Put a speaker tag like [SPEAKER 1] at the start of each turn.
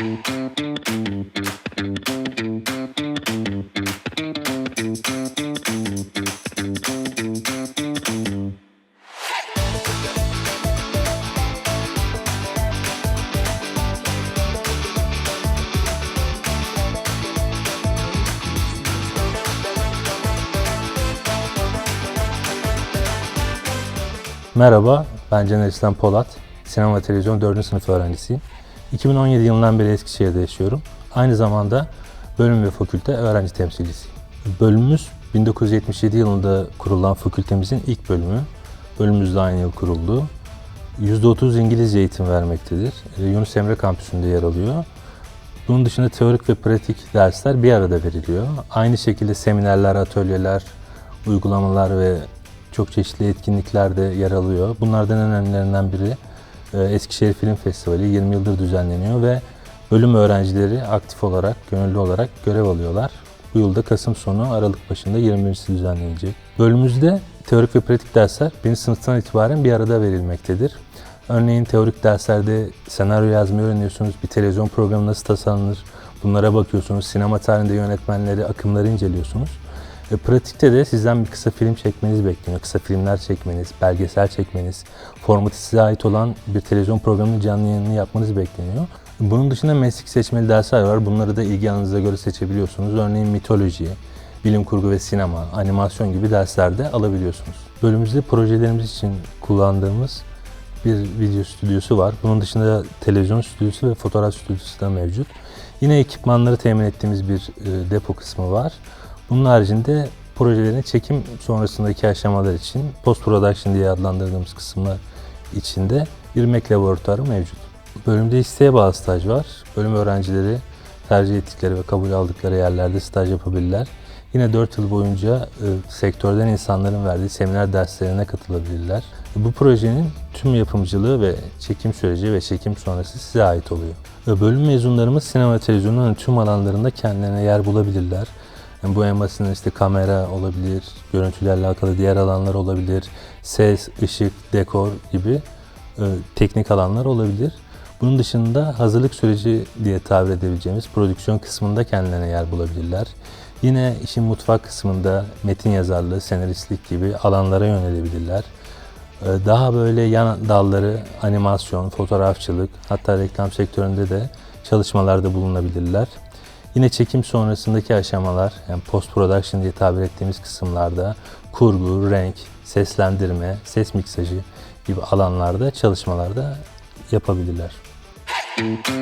[SPEAKER 1] Merhaba, ben Caner İslam Polat. Sinema ve televizyon 4. sınıf öğrencisiyim. 2017 yılından beri Eskişehir'de yaşıyorum. Aynı zamanda bölüm ve fakülte öğrenci temsilcisiyim. Bölümümüz 1977 yılında kurulan fakültemizin ilk bölümü. Bölümümüz de aynı yıl kuruldu. %30 İngilizce eğitim vermektedir. Ee, Yunus Emre kampüsünde yer alıyor. Bunun dışında teorik ve pratik dersler bir arada veriliyor. Aynı şekilde seminerler, atölyeler, uygulamalar ve çok çeşitli etkinlikler de yer alıyor. Bunlardan en önemlilerinden biri Eskişehir Film Festivali 20 yıldır düzenleniyor ve bölüm öğrencileri aktif olarak, gönüllü olarak görev alıyorlar. Bu yılda Kasım sonu, Aralık başında 21'si düzenlenecek. Bölümümüzde teorik ve pratik dersler birinci sınıftan itibaren bir arada verilmektedir. Örneğin teorik derslerde senaryo yazmayı öğreniyorsunuz, bir televizyon programı nasıl tasarlanır, bunlara bakıyorsunuz, sinema tarihinde yönetmenleri, akımları inceliyorsunuz. E, pratikte de sizden bir kısa film çekmeniz bekleniyor. Kısa filmler çekmeniz, belgesel çekmeniz, formatı size ait olan bir televizyon programının canlı yayınını yapmanız bekleniyor. Bunun dışında meslek seçmeli dersler var. Bunları da ilgi alanınıza göre seçebiliyorsunuz. Örneğin mitoloji, bilim kurgu ve sinema, animasyon gibi derslerde alabiliyorsunuz. Bölümümüzde projelerimiz için kullandığımız bir video stüdyosu var. Bunun dışında televizyon stüdyosu ve fotoğraf stüdyosu da mevcut. Yine ekipmanları temin ettiğimiz bir e, depo kısmı var. Bunun haricinde projelerin çekim sonrasındaki aşamalar için post production diye adlandırdığımız kısımlar içinde bir Mac laboratuvarı mevcut. Bölümde isteğe bağlı staj var. Bölüm öğrencileri tercih ettikleri ve kabul aldıkları yerlerde staj yapabilirler. Yine 4 yıl boyunca e, sektörden insanların verdiği seminer derslerine katılabilirler. Bu projenin tüm yapımcılığı ve çekim süreci ve çekim sonrası size ait oluyor. E, Bölüm mezunlarımız sinema ve televizyonun tüm alanlarında kendilerine yer bulabilirler. Yani bu en işte kamera olabilir, görüntülerle alakalı diğer alanlar olabilir, ses, ışık, dekor gibi e, teknik alanlar olabilir. Bunun dışında hazırlık süreci diye tabir edebileceğimiz prodüksiyon kısmında kendilerine yer bulabilirler. Yine işin mutfak kısmında metin yazarlığı, senaristlik gibi alanlara yönelebilirler. Ee, Daha böyle yan dalları animasyon, fotoğrafçılık hatta reklam sektöründe de çalışmalarda bulunabilirler. Yine çekim sonrasındaki aşamalar, yani post production diye tabir ettiğimiz kısımlarda kurgu, renk, seslendirme, ses miksajı gibi alanlarda çalışmalarda yapabilirler. Müzik